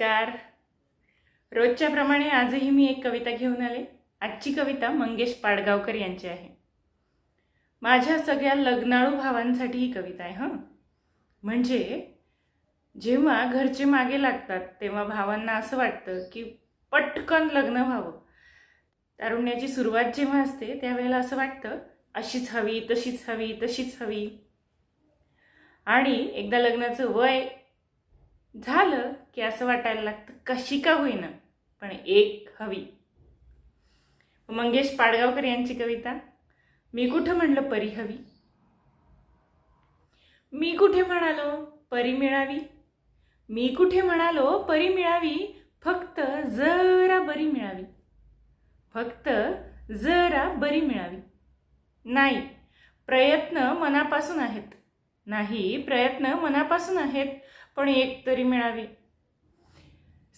नमस्कार. रोजच्या प्रमाणे आजही मी एक कविता घेऊन आले. आजची कविता मंगेश पाडगावकर यांची आहे. माझ्या सगळ्या लग्नाळू भावांसाठी ही कविता आहे हं. म्हणजे जेव्हा घरचे मागे लागतात तेव्हा भावांना असं वाटतं की पटकन लग्न व्हावं. तारुण्याची सुरुवात जेव्हा असते त्यावेळेला असं वाटतं अशीच हवी तशीच हवी तशीच हवी. आणि एकदा लग्नाचं वय झालं की असं वाटायला लागतं कशी का होईना पण एक हवी. मंगेश पाडगावकर यांची कविता मी कुठं म्हणलं परी हवी? मी कुठे म्हणालो परी मिळावी? मी कुठे म्हणालो परी मिळावी? फक्त जरा बरी मिळावी. फक्त जरा बरी मिळावी. नाही प्रयत्न मनापासून आहेत. नाही प्रयत्न मनापासून आहेत पण एक तरी मिळावी.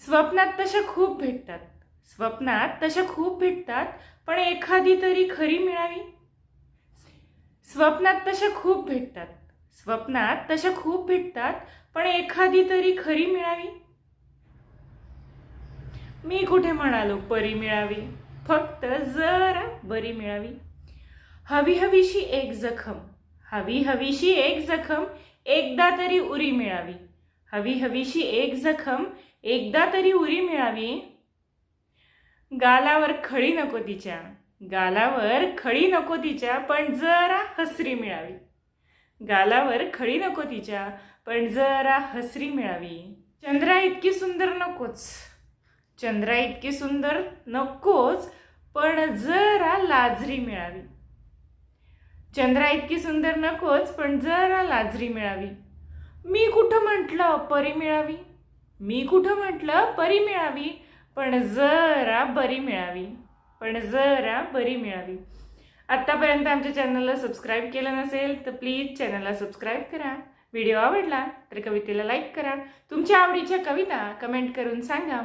स्वप्नात तशा खूप भेटतात. स्वप्नात तशा खूप भेटतात पण एखादी तरी खरी मिळावी? स्वप्नात तशा खूप भेटतात. स्वप्नात तशा खूप भेटतात पण एखादी तरी खरी मिळावी? मी कुठे म्हणालो परी मिळावी? फक्त जरा बरी मिळावी. हवी हवीशी एक जखम. हवी हवीशी एक जखम एकदा तरी उरी मिळावी. हवी हवीशी एक जखम एकदा तरी उरी मिळावी. गालावर खळी नको तिच्या. गालावर खळी नको तिच्या पण जरा हसरी मिळावी. गालावर खळी नको तिच्या पण जरा हसरी मिळावी. चंद्रा इतकी सुंदर नकोच. चंद्रा इतकी सुंदर नकोच पण जरा लाजरी मिळावी. चंद्रा इतकी सुंदर नकोच पण जरा लाजरी मिळावी. मी कुठं म्हटलं परी मिळावी? मी कुठं म्हटलं? परी मिळावी. पण जरा बरी मिळावी. पण जरा बरी मिळावी. आत्तापर्यंत आमच्या चॅनलला सबस्क्राईब केलं नसेल तर प्लीज चॅनलला सबस्क्राईब करा. व्हिडिओ आवडला तर कवितेला लाईक करा. तुमच्या आवडीच्या कविता कमेंट करून सांगा.